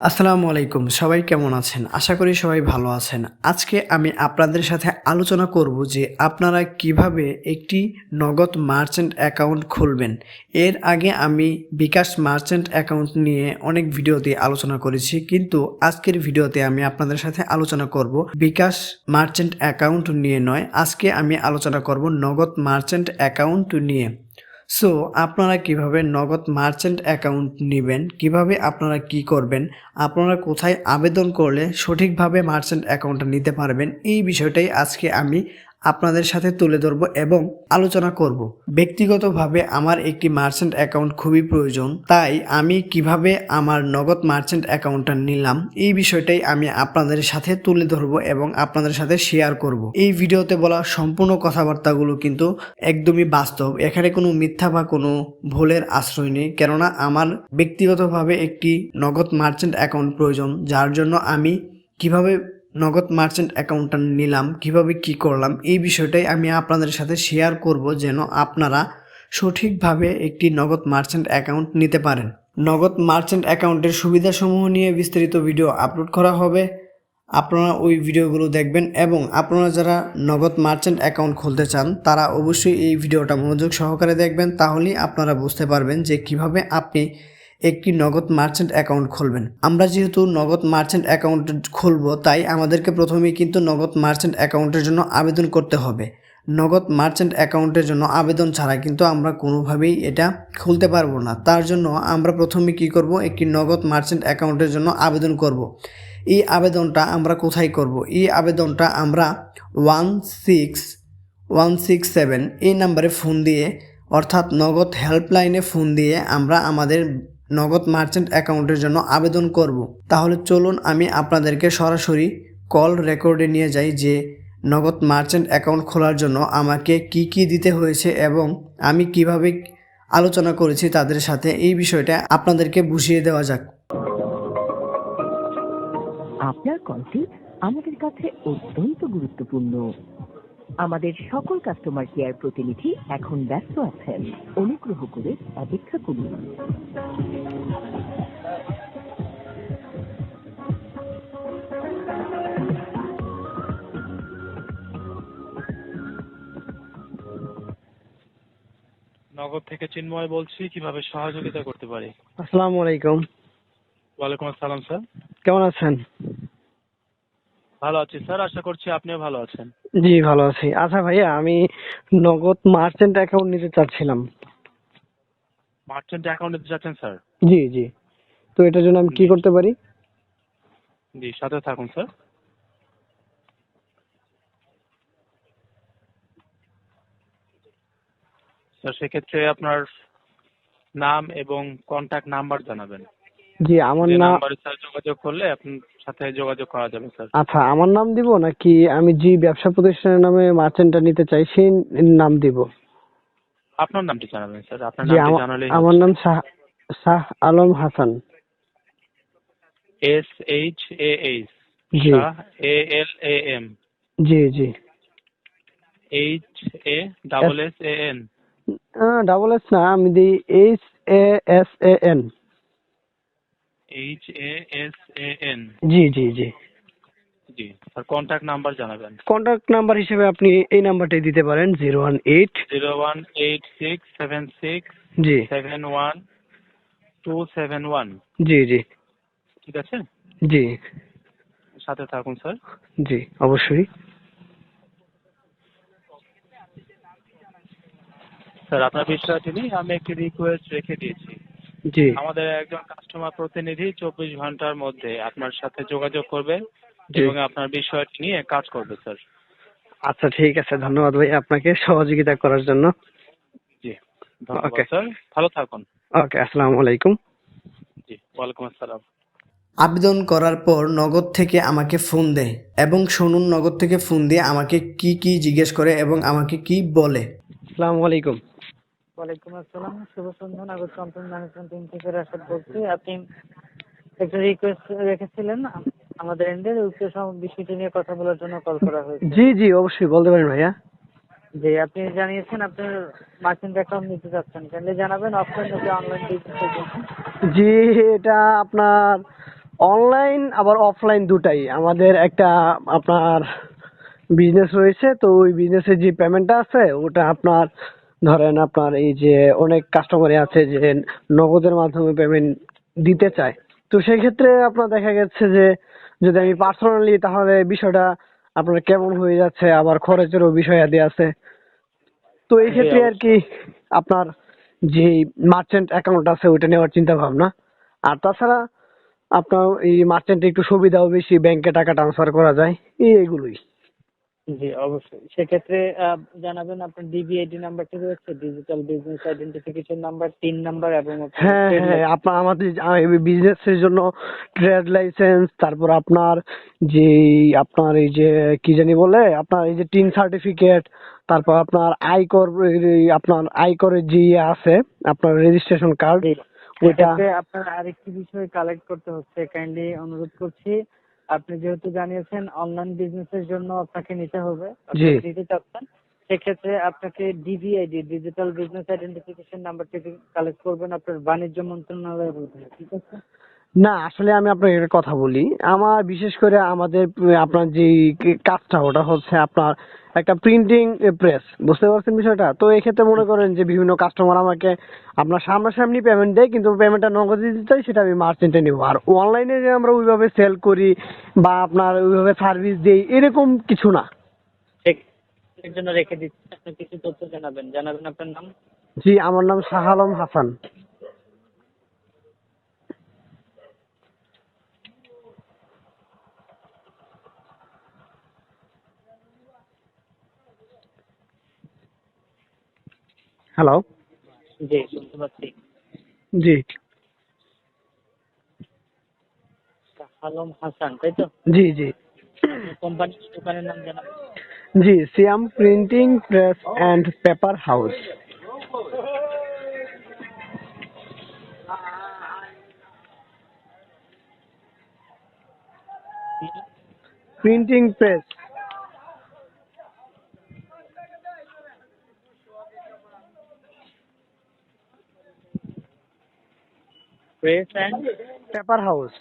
আসসালামু আলাইকুম, সবাই কেমন আছেন? আশা করি সবাই ভালো আছেন। আজকে আমি আপনাদের সাথে আলোচনা করব যে আপনারা কীভাবে একটি নগদ মার্চেন্ট অ্যাকাউন্ট খুলবেন। এর আগে আমি বিকাশ মার্চেন্ট অ্যাকাউন্ট নিয়ে অনেক ভিডিওতে আলোচনা করেছি, কিন্তু আজকের ভিডিওতে আমি আপনাদের সাথে আলোচনা করব বিকাশ মার্চেন্ট অ্যাকাউন্ট নিয়ে নয়। আজকে আমি আলোচনা করব নগদ মার্চেন্ট অ্যাকাউন্ট নিয়ে। সো আপনারা কীভাবে নগদ মার্চেন্ট অ্যাকাউন্ট নেবেন? কীভাবে আপনারা কি করবেন? আপনারা কোথায় আবেদন করলে সঠিকভাবে মার্চেন্ট অ্যাকাউন্টটা নিতে পারবেন? এই বিষয়টাই আজকে আমি আপনাদের সাথে তুলে ধরবো এবং আলোচনা করব। ব্যক্তিগতভাবে আমার একটি মার্চেন্ট অ্যাকাউন্ট খুবই প্রয়োজন, তাই আমি কীভাবে আমার নগদ মার্চেন্ট অ্যাকাউন্টটা নিলাম এই বিষয়টাই আমি আপনাদের সাথে তুলে ধরবো এবং আপনাদের সাথে শেয়ার করব। এই ভিডিওতে বলা সম্পূর্ণ কথাবার্তাগুলো কিন্তু একদমই বাস্তব, এখানে কোনো মিথ্যা বা কোনো ভুলের আশ্রয় নেই, কেননা আমার ব্যক্তিগতভাবে একটি নগদ মার্চেন্ট অ্যাকাউন্ট প্রয়োজন, যার জন্য আমি কীভাবে নগদ মার্চেন্ট অ্যাকাউন্টটা নিলাম, কীভাবে কি করলাম, এই বিষয়টাই আমি আপনাদের সাথে শেয়ার করব যেন আপনারা সঠিকভাবে একটি নগদ মার্চেন্ট অ্যাকাউন্ট নিতে পারেন। নগদ মার্চেন্ট অ্যাকাউন্টের সুবিধাসমূহ নিয়ে বিস্তারিত ভিডিও আপলোড করা হবে। আপনারা ওই ভিডিওগুলো দেখবেন এবং আপনারা যারা নগদ মার্চেন্ট অ্যাকাউন্ট খুলতে চান, তারা অবশ্যই এই ভিডিওটা মনোযোগ সহকারে দেখবেন। তাহলেই আপনারা বুঝতে পারবেন যে কীভাবে আপনি একটি নগদ মার্চেন্ট অ্যাকাউন্ট খুলবেন। আমরা যেহেতু নগদ মার্চেন্ট অ্যাকাউন্ট খুলবো, তাই আমাদেরকে প্রথমেই কিন্তু নগদ মার্চেন্ট অ্যাকাউন্টের জন্য আবেদন করতে হবে। নগদ মার্চেন্ট অ্যাকাউন্টের জন্য আবেদন ছাড়া কিন্তু আমরা কোনোভাবেই এটা খুলতে পারব না। তার জন্য আমরা প্রথমে কি করব, একটি নগদ মার্চেন্ট অ্যাকাউন্টের জন্য আবেদন করব। এই আবেদনটা আমরা কোথায় করব? এই আবেদনটা আমরা one six one six seven এই নাম্বারে ফোন দিয়ে, অর্থাৎ নগদ হেল্পলাইনে ফোন দিয়ে আমরা আমাদের নগদ মার্চেন্ট অ্যাকাউন্টের জন্য আবেদন করব। তাহলে চলুন আমি আপনাদেরকে সরাসরি কল রেকর্ডে নিয়ে যাই যে নগদ মার্চেন্ট অ্যাকাউন্ট খোলার জন্য আমাকে কি কি দিতে হয়েছে এবং আমি কীভাবে আলোচনা করেছি তাদের সাথে এই বিষয়টা আপনাদেরকে বুঝিয়ে দেওয়া যাক। আপনার কলটি আমাদের কাছে অত্যন্ত গুরুত্বপূর্ণ। আমাদের সকল কাস্টমার কেয়ার প্রতিনিধি এখন ব্যস্ত আছেন। অনুগ্রহ করে অপেক্ষা করুন। নগদ থেকে চিন্ময় বলছি কীভাবে সহযোগিতা করতে পারি? আসসালামু আলাইকুম। ওয়ালাইকুম আসসালাম স্যার। কেমন আছেন? ভালো আছি স্যার আশা করছি আপনিও ভালো আছেন। জি ভালো আছি। আচ্ছা ভাইয়া আমি নগদ মার্চেন্ট অ্যাকাউন্ট নিতে চাচ্ছিলাম। মার্চেন্ট অ্যাকাউন্টে যাচ্ছেন স্যার? জি জি। তো এটার জন্য আমি কি করতে পারি? জি সাথে থাকুন স্যার। স্যার সেক্ষেত্রে আপনার নাম এবং কন্ট্যাক্ট নাম্বার জানাবেন। জি আমার নাম যোগাযোগ করলে আপনার সাথে যোগাযোগ করা যাবে স্যার। আচ্ছা আমার নাম দিব নাকি আমি যে ব্যবসা প্রতিষ্ঠানের নামে মার্চেন্টটা নিতে চাই সেই নাম দিব? আপনার নামটি জানাবেন স্যার। আপনার নামটি জানালেই আমার নাম Shah Shah Alam Hasan. S H A H G. A L A M জি জি। H A double S A N double S না আমি দিই H A S A N H A S A N জি জি জি। জি sir contact number জানাবেন। Contact number হিসেবে আপনি এই নাম্বারটাই দিতে পারেন zero one eight zero one eight six seven six জি। Seven one two seven one জি জি। ঠিক আছে? জি। সাথে থাকুন স্যার। জি অবশ্যই। স্যার আপনার বিষয়টি নিয়ে আমি একটি রিকোয়েস্ট রেখে দিয়েছি। জি। আমাদের একজন কাস্টমার প্রতিনিধি চব্বিশ ঘণ্টার মধ্যে আপনার সাথে যোগাযোগ করবে এবং আপনার বিষয়টি নিয়ে কাজ করবে স্যার আচ্ছা ঠিক আছে। ধন্যবাদ ভাই আপনাকে সহযোগিতা করার জন্য। জি ধন্যবাদ স্যার ভালো থাকুন। ওকে আসসালামু আলাইকুম। জি ওয়ালাইকুম আসসালাম। আবেদন করার পর নগদ থেকে আমাকে ফোন দেয় এবং শুনুন নগদ থেকে ফোন দিয়ে আমাকে কি কি জিজ্ঞেস করে এবং আমাকে কি বলে। আসসালামু আলাইকুম। ওয়ালাইকুম আসসালাম শুভ সন্ধ্যা নাগর কোম্পানি ম্যানেজমেন্ট টিম থেকে রাশাদ বলছি। আপনি একটা রিকোয়েস্ট রেখেছিলেন আমাদের এন্ডের সব বিষয়টি নিয়ে কথা বলার জন্য কল করা হয়েছে। জি জি অবশ্যই বলতে পারেন ভাইয়া। যে আপনি জানিয়েছেন আপনার মার্চেন্ট অ্যাকাউন্ট নিতে চাচ্ছেন। কাইন্ডলি জানাবেন অফলাইন নাকি অনলাইন বিজনেসের জন্য? জি এটা আপনার অনলাইন আবার অফলাইন দুটাই। আমাদের একটা আপনার বিজনেস রয়েছে তো ওই বিজনেসের যে পেমেন্টটা আছে ওটা আপনার ধরেন আপনার এই যে অনেক কাস্টমারই আছে যে নগদের মাধ্যমে পেমেন্ট দিতে চায়। তো সেই ক্ষেত্রে আপনার দেখা গেছে যে যদি আমি পার্সোনালি তাহলে বিষয়টা আপনার কেমন হয়ে যাচ্ছে? আবার খরচেরও বিষয় আদি আছে। তো এই ক্ষেত্রে আর কি আপনার যে মার্চেন্ট অ্যাকাউন্ট আছে ওইটা নেওয়ার চিন্তা ভাবনা আর তাছাড়া আপনার এই মার্চেন্টে একটু সুবিধাও বেশি ব্যাংকে টাকা ট্রান্সফার করা যায়, এই এগুলোই। জি অবশ্যই। সেক্ষেত্রে জানাবেন আপনার ডিবিআইডি নাম্বারটি রয়েছে ডিজিটাল বিজনেস আইডেন্টিফিকেশন নাম্বার তিন নাম্বার এবং হ্যাঁ হ্যাঁ আপনার আমাদের বিজনেসের জন্য ট্রেড লাইসেন্স তারপর আপনার যে আপনার এই যে কি জানি বলে আপনার এই যে টিন সার্টিফিকেট তারপর আপনার আয়কর আপনার আয়করের যে ইয়ে আছে আপনার রেজিস্ট্রেশন কার্ড। ওইটা আপনার আরেকটি বিষয় কালেক্ট করতে হচ্ছে। কাইন্ডলি অনুরোধ করছি আপনি যেহেতু জানিয়েছেন অনলাইন বিজনেস এর জন্য আপনাকে নিতে হবে। নিতে চাচ্ছেন সেক্ষেত্রে আপনাকে ডিভিআইডি ডিজিটাল বিজনেস আইডেন্টিফিকেশন নাম্বারটি কালেক্ট করবেন আপনার বাণিজ্য মন্ত্রণালয়ের অধীনে ঠিক আছে না আসলে আমি আপনাকে একটা কথা বলি আমার বিশেষ করে আমাদের আপনার যে কাজটা ওটা হচ্ছে আপনার একটা প্রিন্টিং প্রেস বুঝতে পারছেন বিষয়টা? তো এক্ষেত্রে মনে করেন যে বিভিন্ন কাস্টমার আমাকে আপনার সামনাসামনি পেমেন্ট দেয় কিন্তু পেমেন্টটা নগদে দিতে চাই সেটা আমি মার্চেন্টে নিবো। আর অনলাইনে যে আমরা ওইভাবে সেল করি বা আপনার ওইভাবে সার্ভিস দিই এরকম কিছু না। এর জন্য রেখে দিচ্ছি। আপনি কিছু তথ্য জানাবেন। জানাবেন আপনার নাম? জি আমার নাম শাহ আলম হাসান। হ্যালো জি শুনতে পাচ্ছি জি আলম হাসান তাই তো জি জি কোম্পানির দোকানের নাম জানাবেন জি Siam printing press and paper house printing press Press and House.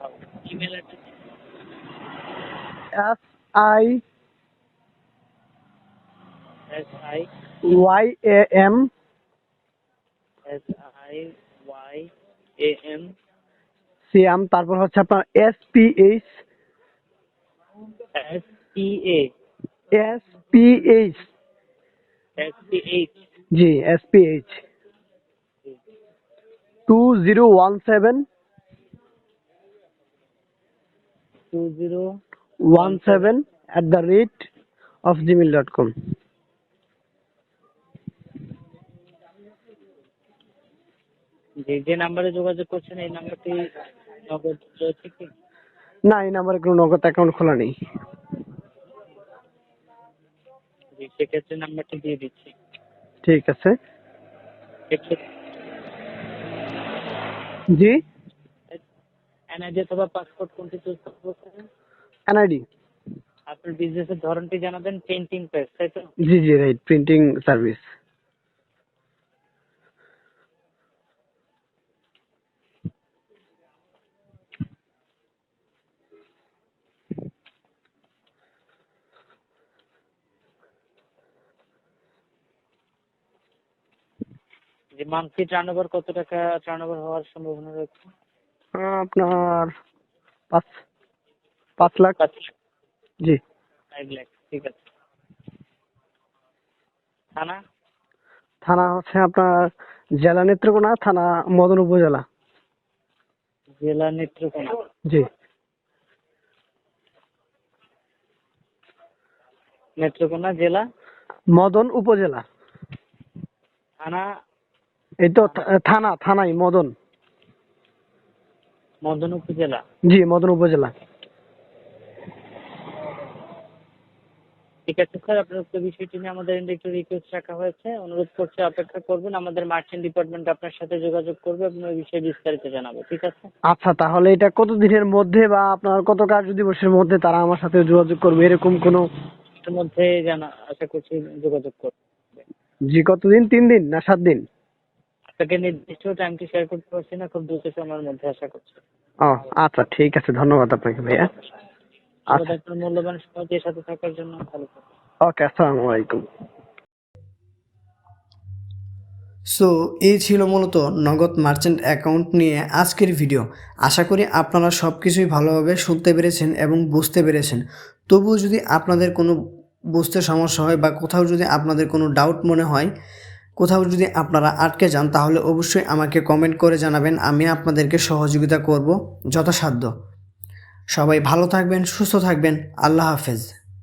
House. Email address. F I S I Y A M S I A M Siam তারপর হচ্ছে আপনার S P H S P A S P H S P H G S P H two zero one seven two zero one seven at the rate of gmail dot com যে যে নাম্বারে যোগাযোগ করছেন এই নাম্বারটি নগদ রয়েছে কি? না এই নাম্বারে কোনো নগদ অ্যাকাউন্ট খোলা নেই। জি সেক্ষেত্রে নাম্বারটি দিয়ে দিচ্ছি। ঠিক আছে। জি? এনআইডি অথবা পাসপোর্ট কোনটি চুজ করছেন এনআইডি। আপনার বিজনেসের ধরনটি জানাবেন প্রিন্টিং প্রেস তাই তো? জি জি রাইট প্রিন্টিং সার্ভিস যে মান্থলি টার্নওভার কত টাকা টার্নওভার হওয়ার সম্ভাবনা রয়েছে? আপনার পাঁচ পাঁচ লাখ। জি। ফাইভ লাখ ঠিক আছে। থানা? থানা হচ্ছে আপনার জেলা নেত্রকোনা থানা মদন উপজেলা। জেলা নেত্রকোনা? জি। নেত্রকোনা জেলা? মদন উপজেলা। থানা এই তো থানা থানাই মদন। মদন উপজেলা? জি মদন উপজেলা। ঠিক আছে স্যার আপনার উক্ত বিষয়টি নিয়ে আমাদের একটু রিকোয়েস্ট রাখা হয়েছে। অনুরোধ করছি অপেক্ষা করবেন। আমাদের মার্চেন্ট ডিপার্টমেন্ট আপনার সাথে যোগাযোগ করবে ওই বিষয়ে বিস্তারিত জানাব। ঠিক আছে? আচ্ছা তাহলে এটা কত দিনের মধ্যে বা আপনার কত কার্য দিবসের মধ্যে তারা আমার সাথে যোগাযোগ করবে? এরকম কোনো মধ্যে জানা আশা করছি যোগাযোগ করবে। জি কতদিন? তিন দিন না সাত দিন? আপনাকে নির্দিষ্ট টাইমটি শেয়ার করতে পারছি না খুব দ্রুত সময়ের মধ্যে আশা করছি। ও আচ্ছা ঠিক আছে ধন্যবাদ আপনাকে ভাইয়া। আচ্ছা। আপনার মূল্যবান সময় দিয়ে সাথে থাকার জন্য ভালো ওকে আসসালামু আলাইকুম। সো এই ছিল মূলত নগদ মার্চেন্ট অ্যাকাউন্ট নিয়ে আজকের ভিডিও আশা করি আপনারা সব কিছুই ভালোভাবে শুনতে পেরেছেন এবং বুঝতে পেরেছেন। তবুও যদি আপনাদের কোনো বুঝতে সমস্যা হয় বা কোথাও যদি আপনাদের কোনো ডাউট মনে হয় কোথাও যদি আপনারা আটকে যান, তাহলে অবশ্যই আমাকে কমেন্ট করে জানাবেন, আমি আপনাদেরকে সহযোগিতা করব যথাসাধ্য। সবাই ভালো থাকবেন, সুস্থ থাকবেন, আল্লাহ হাফেজ।